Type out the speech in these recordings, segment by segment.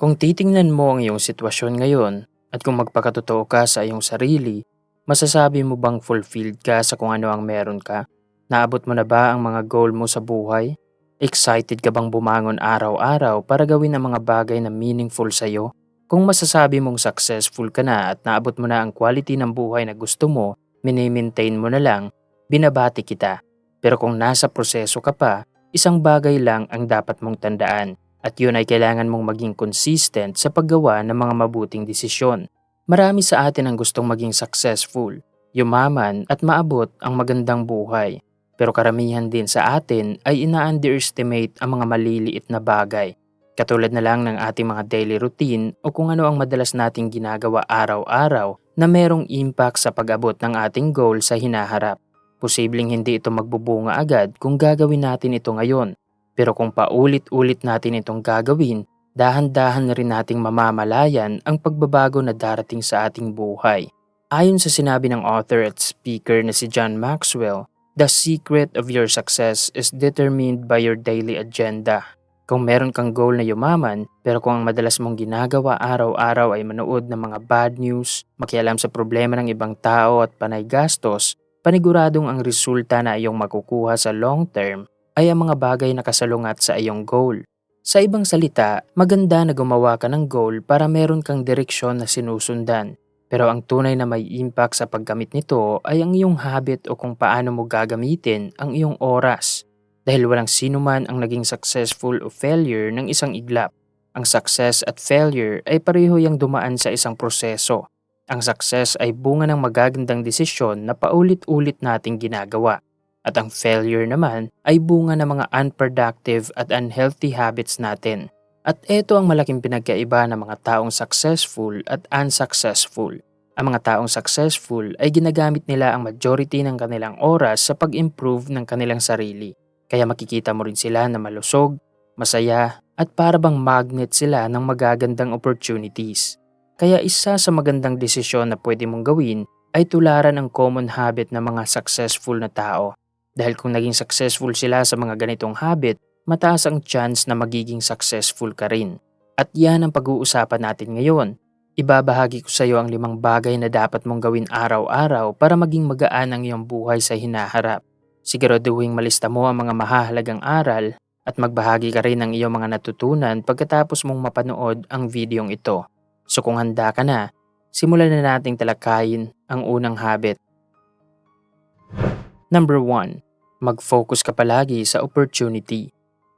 Kung titingnan mo ang iyong sitwasyon ngayon at kung magpakatotoo ka sa iyong sarili, masasabi mo bang fulfilled ka sa kung ano ang meron ka? Naabot mo na ba ang mga goal mo sa buhay? Excited ka bang bumangon araw-araw para gawin ang mga bagay na meaningful sa iyo? Kung masasabi mong successful ka na at naabot mo na ang quality ng buhay na gusto mo, mini-maintain mo na lang, binabati kita. Pero kung nasa proseso ka pa, isang bagay lang ang dapat mong tandaan at yun ay kailangan mong maging consistent sa paggawa ng mga mabuting desisyon. Marami sa atin ang gustong maging successful, yumaman at maabot ang magandang buhay. Pero karamihan din sa atin ay ina-underestimate ang mga maliliit na bagay. Katulad na lang ng ating mga daily routine o kung ano ang madalas nating ginagawa araw-araw na merong impact sa pag-abot ng ating goal sa hinaharap. Posibleng hindi ito magbubunga agad kung gagawin natin ito ngayon. Pero kung paulit-ulit natin itong gagawin, dahan-dahan na rin nating mamamalayan ang pagbabago na darating sa ating buhay. Ayon sa sinabi ng author at speaker na si John Maxwell, the secret of your success is determined by your daily agenda. Kung meron kang goal na yumaman, pero kung ang madalas mong ginagawa araw-araw ay manood ng mga bad news, makialam sa problema ng ibang tao at panay gastos, paniguradong ang resulta na iyong makukuha sa long term ay ang mga bagay na kasalungat sa iyong goal. Sa ibang salita, maganda na gumawa ka ng goal para meron kang direksyon na sinusundan. Pero ang tunay na may impact sa paggamit nito ay ang iyong habit o kung paano mo gagamitin ang iyong oras. Dahil walang sino man ang naging successful o failure ng isang iglap. Ang success at failure ay pareho yung dumaan sa isang proseso. Ang success ay bunga ng magagandang desisyon na paulit-ulit nating ginagawa. At ang failure naman ay bunga ng mga unproductive at unhealthy habits natin. At ito ang malaking pinagkaiba ng mga taong successful at unsuccessful. Ang mga taong successful ay ginagamit nila ang majority ng kanilang oras sa pag-improve ng kanilang sarili. Kaya makikita mo rin sila na malusog, masaya, at para bang magnet sila ng magagandang opportunities. Kaya isa sa magandang desisyon na pwede mong gawin ay tularan ang common habit ng mga successful na tao. Dahil kung naging successful sila sa mga ganitong habit, mataas ang chance na magiging successful ka rin. At yan ang pag-uusapan natin ngayon. Ibabahagi ko sa iyo ang limang bagay na dapat mong gawin araw-araw para maging magaan ang iyong buhay sa hinaharap. Siguraduhin malista mo ang mga mahahalagang aral at magbahagi ka rin ng iyong mga natutunan pagkatapos mong mapanood ang videong ito. So kung handa ka na, simulan na nating talakayin ang unang habit. Number 1. Mag-focus ka palagi sa opportunity.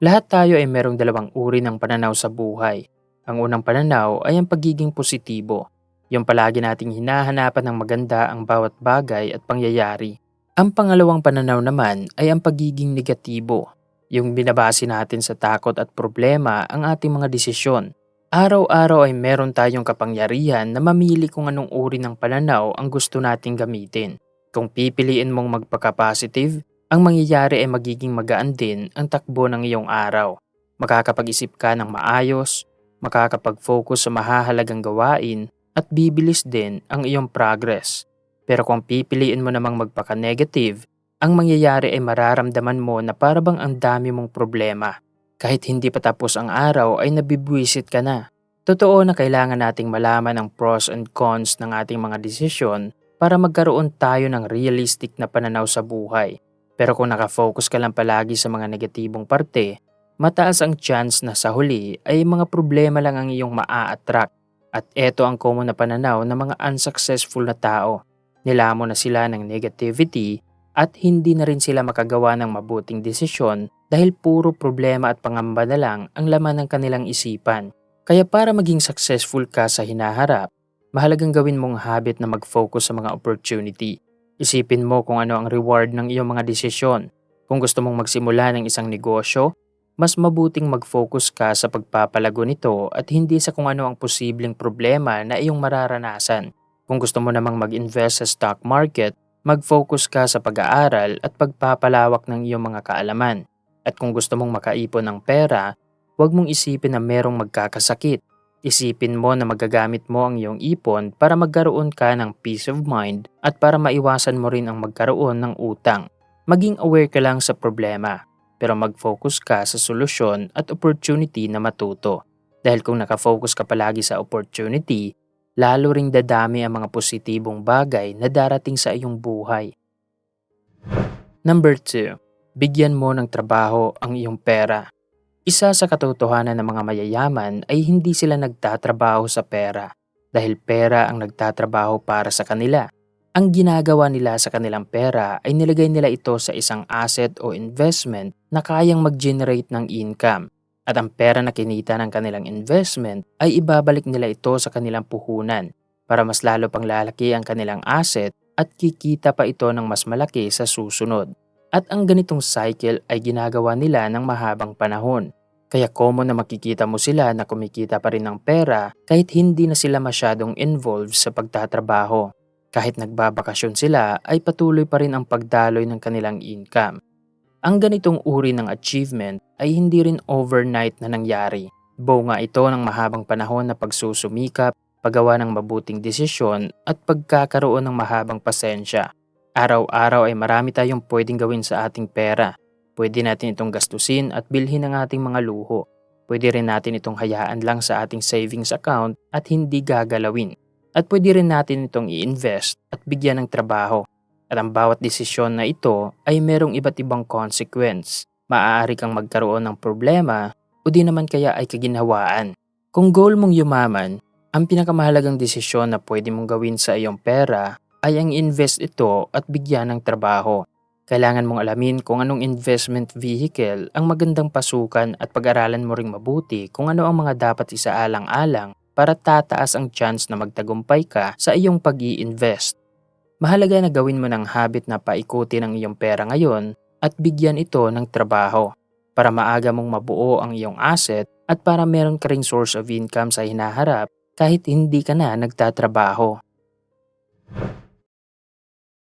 Lahat tayo ay merong dalawang uri ng pananaw sa buhay. Ang unang pananaw ay ang pagiging positibo. Yung palagi nating hinahanapan ng maganda ang bawat bagay at pangyayari. Ang pangalawang pananaw naman ay ang pagiging negatibo. Yung binabase natin sa takot at problema ang ating mga desisyon Araw-araw ay meron tayong kapangyarihan na mamili kung anong uri ng pananaw ang gusto nating gamitin. Kung pipiliin mong magpaka-positive, ang mangyayari ay magiging magaan din ang takbo ng iyong araw. Makakapag-isip ka ng maayos, makakapag-focus sa mahahalagang gawain, at bibilis din ang iyong progress. Pero kung pipiliin mo namang magpaka-negative, ang mangyayari ay mararamdaman mo na parabang ang dami mong problema kahit hindi pa tapos ang araw ay nabibwisit ka na. Totoo na kailangan nating malaman ang pros and cons ng ating mga desisyon para magkaroon tayo ng realistic na pananaw sa buhay. Pero kung nakafocus ka lang palagi sa mga negatibong parte, mataas ang chance na sa huli ay mga problema lang ang iyong maa-attract. At ito ang common na pananaw ng mga unsuccessful na tao. Nilamon na sila ng negativity at hindi na rin sila makagawa ng mabuting desisyon dahil puro problema at pangamba na lang ang laman ng kanilang isipan. Kaya para maging successful ka sa hinaharap, mahalagang gawin mong habit na mag-focus sa mga opportunity. Isipin mo kung ano ang reward ng iyong mga desisyon. Kung gusto mong magsimula ng isang negosyo, mas mabuting mag-focus ka sa pagpapalago nito at hindi sa kung ano ang posibleng problema na iyong mararanasan. Kung gusto mo namang mag-invest sa stock market, Mag-focus ka sa pag-aaral at pagpapalawak ng iyong mga kaalaman. At kung gusto mong makaipon ng pera, huwag mong isipin na merong magkakasakit. Isipin mo na magagamit mo ang iyong ipon para magkaroon ka ng peace of mind at para maiwasan mo rin ang magkaroon ng utang. Maging aware ka lang sa problema, pero mag-focus ka sa solusyon at opportunity na matuto. Dahil kung nakafocus ka palagi sa opportunity, lalo ring dadami ang mga positibong bagay na darating sa iyong buhay. Number 2. Bigyan mo ng trabaho ang iyong pera. Isa sa katotohanan ng mga mayayaman ay hindi sila nagtatrabaho sa pera dahil pera ang nagtatrabaho para sa kanila. Ang ginagawa nila sa kanilang pera ay nilagay nila ito sa isang asset o investment na kayang mag-generate ng income. At ang pera na kinita ng kanilang investment ay ibabalik nila ito sa kanilang puhunan para mas lalo pang lalaki ang kanilang asset at kikita pa ito ng mas malaki sa susunod. At ang ganitong cycle ay ginagawa nila ng mahabang panahon. Kaya common na makikita mo sila na kumikita pa rin ng pera kahit hindi na sila masyadong involved sa pagtatrabaho. Kahit nagbabakasyon sila ay patuloy pa rin ang pagdaloy ng kanilang income. Ang ganitong uri ng achievement ay hindi rin overnight na nangyari. Bunga ito ng mahabang panahon na pagsusumikap, paggawa ng mabuting desisyon at pagkakaroon ng mahabang pasensya. Araw-araw ay marami tayong pwedeng gawin sa ating pera. Pwede natin itong gastusin at bilhin ang ating mga luho. Pwede rin natin itong hayaan lang sa ating savings account at hindi gagalawin. At pwede rin natin itong i-invest at bigyan ng trabaho. At ang bawat desisyon na ito ay merong iba't ibang consequence. Maaari kang magkaroon ng problema o di naman kaya ay kaginhawaan. Kung goal mong yumaman, ang pinakamahalagang desisyon na pwede mong gawin sa iyong pera ay ang invest ito at bigyan ng trabaho. Kailangan mong alamin kung anong investment vehicle ang magandang pasukan at pag-aralan mo ring mabuti kung ano ang mga dapat isaalang-alang para tataas ang chance na magtagumpay ka sa iyong pag invest Mahalaga na gawin mo ng habit na paikutin ang iyong pera ngayon at bigyan ito ng trabaho para maaga mong mabuo ang iyong asset at para meron ka ring source of income sa hinaharap kahit hindi ka na nagtatrabaho.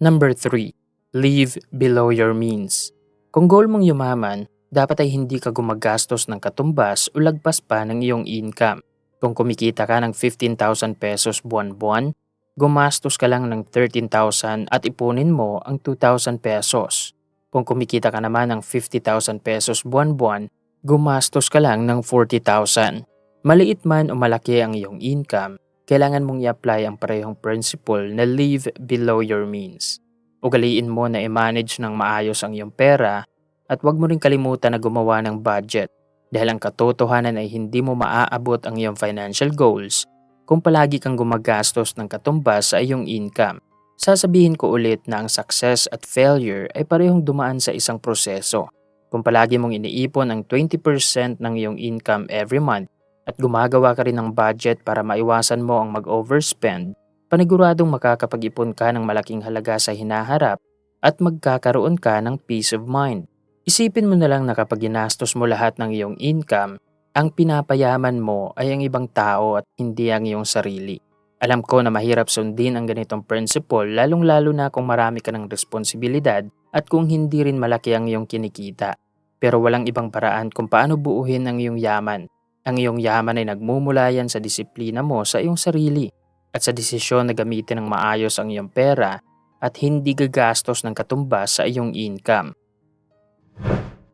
Number 3. Live below your means. Kung goal mong yumaman, dapat ay hindi ka gumagastos ng katumbas o lagpas pa ng iyong income. Kung kumikita ka ng 15,000 pesos buwan-buwan, gumastos ka lang ng 13,000 at ipunin mo ang 2,000 pesos. Kung kumikita ka naman ng 50,000 pesos buwan-buwan, gumastos ka lang ng 40,000. Maliit man o malaki ang iyong income, kailangan mong i-apply ang parehong principle na live below your means. Ugaliin mo na i-manage ng maayos ang iyong pera at huwag mo rin kalimutan na gumawa ng budget dahil ang katotohanan ay hindi mo maaabot ang iyong financial goals kung palagi kang gumagastos ng katumbas sa iyong income. Sasabihin ko ulit na ang success at failure ay parehong dumaan sa isang proseso. Kung palagi mong iniipon ang 20% ng iyong income every month, at gumagawa ka rin ng budget para maiwasan mo ang mag-overspend, paniguradong makakapag-ipon ka ng malaking halaga sa hinaharap at magkakaroon ka ng peace of mind. Isipin mo na lang na kapag ginastos mo lahat ng iyong income, ang pinapayaman mo ay ang ibang tao at hindi ang iyong sarili. Alam ko na mahirap sundin ang ganitong principle lalong-lalo na kung marami ka ng responsibilidad at kung hindi rin malaki ang iyong kinikita. Pero walang ibang paraan kung paano buuhin ang iyong yaman ang iyong yaman ay nagmumula yan sa disiplina mo sa iyong sarili at sa desisyon na gamitin ng maayos ang iyong pera at hindi gagastos ng katumbas sa iyong income.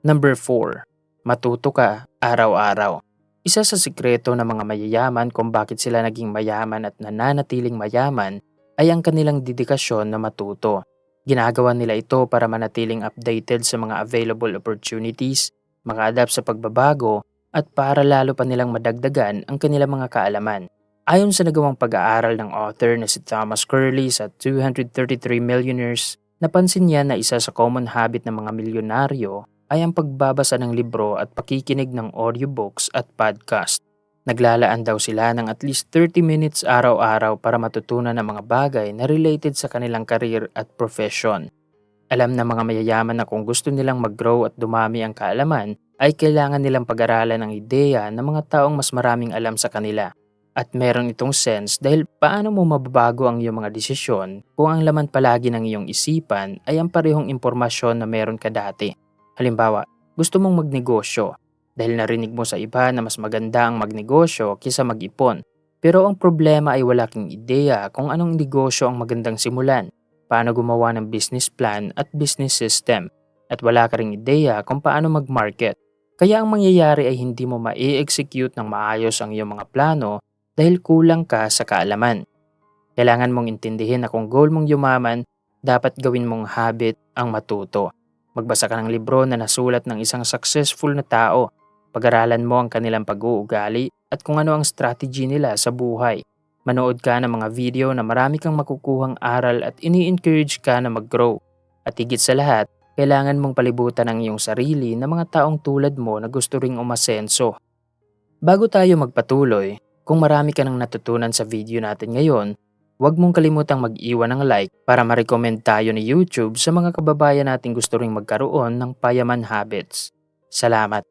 Number 4. Matuto ka araw-araw. Isa sa sikreto ng mga mayayaman kung bakit sila naging mayaman at nananatiling mayaman ay ang kanilang dedikasyon na matuto. Ginagawa nila ito para manatiling updated sa mga available opportunities, maka-adapt sa pagbabago at para lalo pa nilang madagdagan ang kanilang mga kaalaman. Ayon sa nagawang pag-aaral ng author na si Thomas Curley sa 233 Millionaires, napansin niya na isa sa common habit ng mga milyonaryo ay ang pagbabasa ng libro at pakikinig ng audiobooks at podcast. Naglalaan daw sila ng at least 30 minutes araw-araw para matutunan ng mga bagay na related sa kanilang career at profession. Alam ng mga mayayaman na kung gusto nilang mag-grow at dumami ang kaalaman, ay kailangan nilang pag-aralan ang ideya ng mga taong mas maraming alam sa kanila. At meron itong sense dahil paano mo mababago ang iyong mga desisyon kung ang laman palagi ng iyong isipan ay ang parehong impormasyon na meron ka dati. Halimbawa, gusto mong magnegosyo dahil narinig mo sa iba na mas maganda ang magnegosyo kaysa mag-ipon. Pero ang problema ay wala kang ideya kung anong negosyo ang magandang simulan, paano gumawa ng business plan at business system, at wala ka ring ideya kung paano mag-market Kaya ang mangyayari ay hindi mo ma-execute ng maayos ang iyong mga plano dahil kulang ka sa kaalaman. Kailangan mong intindihin na kung goal mong yumaman, dapat gawin mong habit ang matuto. Magbasa ka ng libro na nasulat ng isang successful na tao. Pag-aralan mo ang kanilang pag-uugali at kung ano ang strategy nila sa buhay. Manood ka ng mga video na marami kang makukuhang aral at ini-encourage ka na mag-grow. At higit sa lahat, kailangan mong palibutan ang iyong sarili ng mga taong tulad mo na gusto ring umasenso. Bago tayo magpatuloy, kung marami ka nang natutunan sa video natin ngayon, huwag mong kalimutang mag-iwan ng like para ma-recommend tayo ni YouTube sa mga kababayan nating gusto ring magkaroon ng payaman habits. Salamat!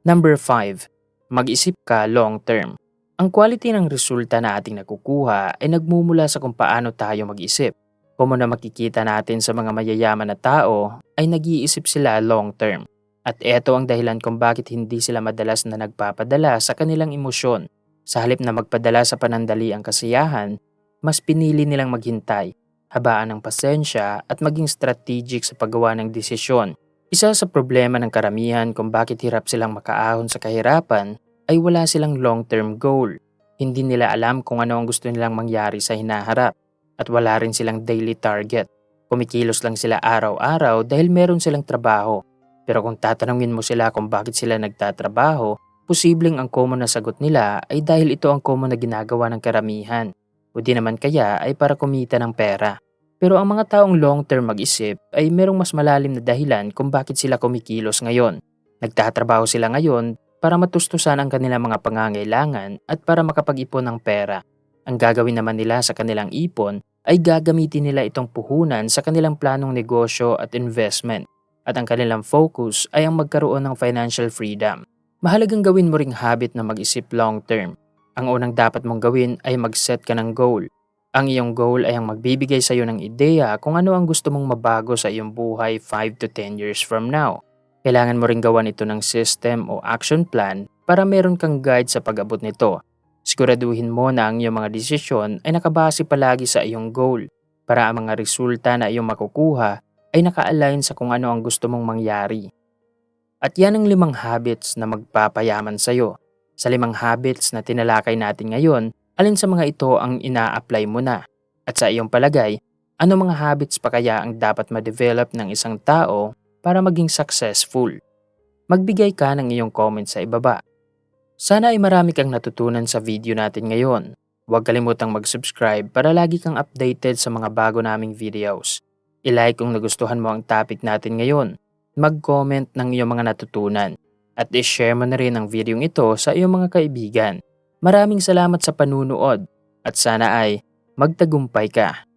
Number 5. Mag-isip ka long term. Ang quality ng resulta na ating nakukuha ay nagmumula sa kung paano tayo mag-isip. Kung na makikita natin sa mga mayayaman na tao ay nag-iisip sila long term. At ito ang dahilan kung bakit hindi sila madalas na nagpapadala sa kanilang emosyon. Sa halip na magpadala sa panandali ang kasiyahan, mas pinili nilang maghintay, habaan ng pasensya at maging strategic sa paggawa ng desisyon. Isa sa problema ng karamihan kung bakit hirap silang makaahon sa kahirapan ay wala silang long-term goal. Hindi nila alam kung ano ang gusto nilang mangyari sa hinaharap at wala rin silang daily target. Kumikilos lang sila araw-araw dahil meron silang trabaho. Pero kung tatanungin mo sila kung bakit sila nagtatrabaho, posibleng ang common na sagot nila ay dahil ito ang common na ginagawa ng karamihan. O di naman kaya ay para kumita ng pera. Pero ang mga taong long-term mag-isip ay merong mas malalim na dahilan kung bakit sila kumikilos ngayon. Nagtatrabaho sila ngayon para matustusan ang kanilang mga pangangailangan at para makapag-ipon ng pera. Ang gagawin naman nila sa kanilang ipon ay gagamitin nila itong puhunan sa kanilang planong negosyo at investment at ang kanilang focus ay ang magkaroon ng financial freedom. Mahalagang gawin mo ring habit na mag-isip long term. Ang unang dapat mong gawin ay mag-set ka ng goal. Ang iyong goal ay ang magbibigay sa iyo ng ideya kung ano ang gusto mong mabago sa iyong buhay 5 to 10 years from now. Kailangan mo ring gawan ito ng system o action plan para meron kang guide sa pag-abot nito. Siguraduhin mo na ang iyong mga desisyon ay nakabase palagi sa iyong goal para ang mga resulta na iyong makukuha ay naka-align sa kung ano ang gusto mong mangyari. At yan ang limang habits na magpapayaman sa iyo. Sa limang habits na tinalakay natin ngayon, alin sa mga ito ang ina-apply mo na? At sa iyong palagay, ano mga habits pa kaya ang dapat ma-develop ng isang tao para maging successful. Magbigay ka ng iyong comment sa ibaba. Sana ay marami kang natutunan sa video natin ngayon. Huwag kalimutang mag-subscribe para lagi kang updated sa mga bago naming videos. I-like kung nagustuhan mo ang topic natin ngayon. Mag-comment ng iyong mga natutunan. At i-share mo na rin ang video ito sa iyong mga kaibigan. Maraming salamat sa panunood at sana ay magtagumpay ka.